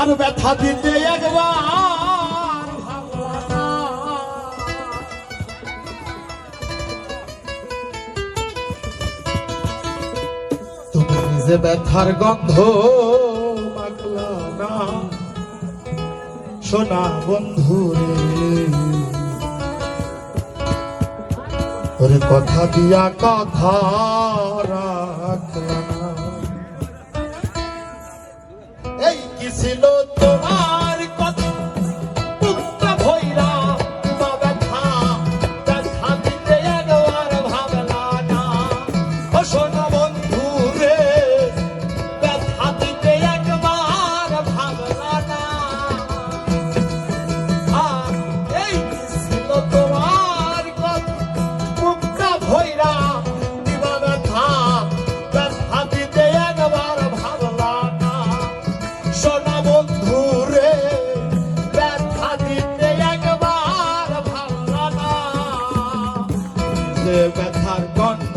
আর ব্যথা দিতে একবার তুমি যে ব্যথার গন্ধ না। সোনা বন্ধু ওরে কথা দিয়া কথা রাখলাম See silota. ব্যথার গন্ধ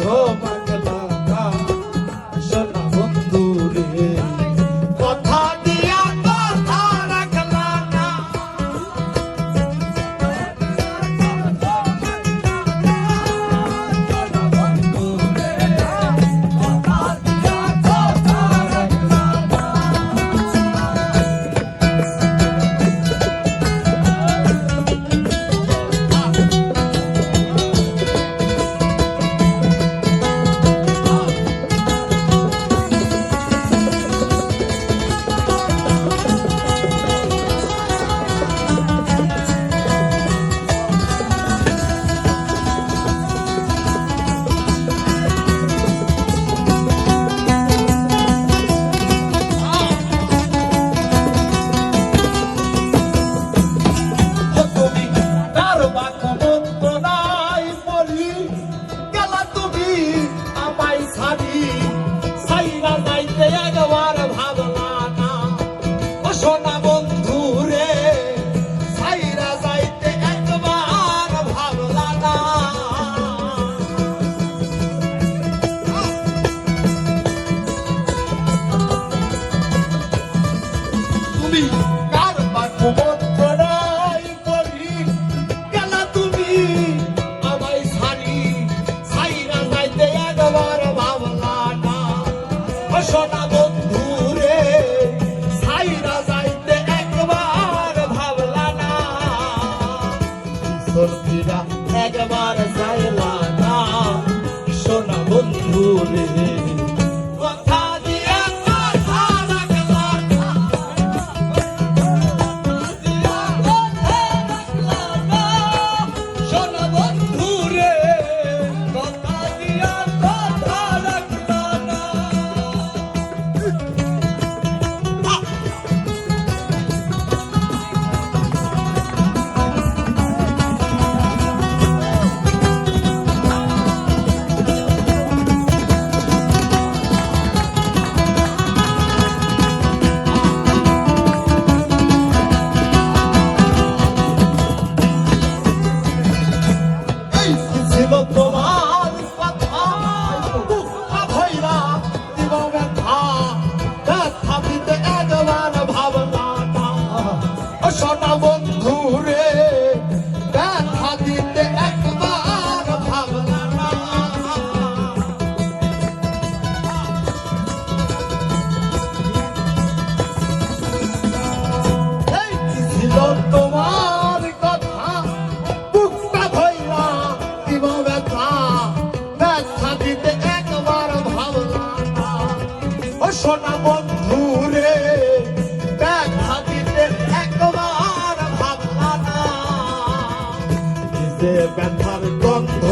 হাতে ব্যথার গন্ধ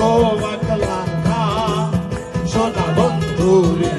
মাখলা খা সোনা বন্ধুরে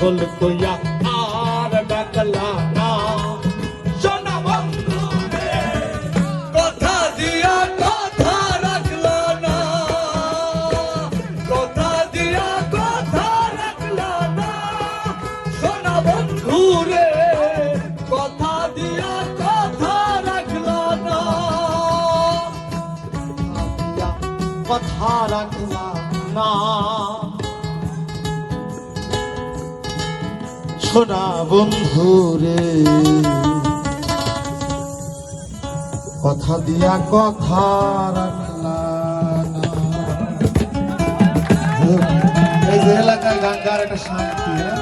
সকল কইয়া আর ডাকলা না। সোনা বন্ধু রে, কথা দিয়া কথা রাখলা না। কথা দিয়া কথা রাখলা না। সোনা বন্ধু রে, কথা দিয়া কথা রাখলা না। কথা রাখলা না। সোনা বন্ধু রে কথা দিয়া কথা রাখলা না এই যে এলাকায় গঙ্গার একটা শান্তি হ্যাঁ?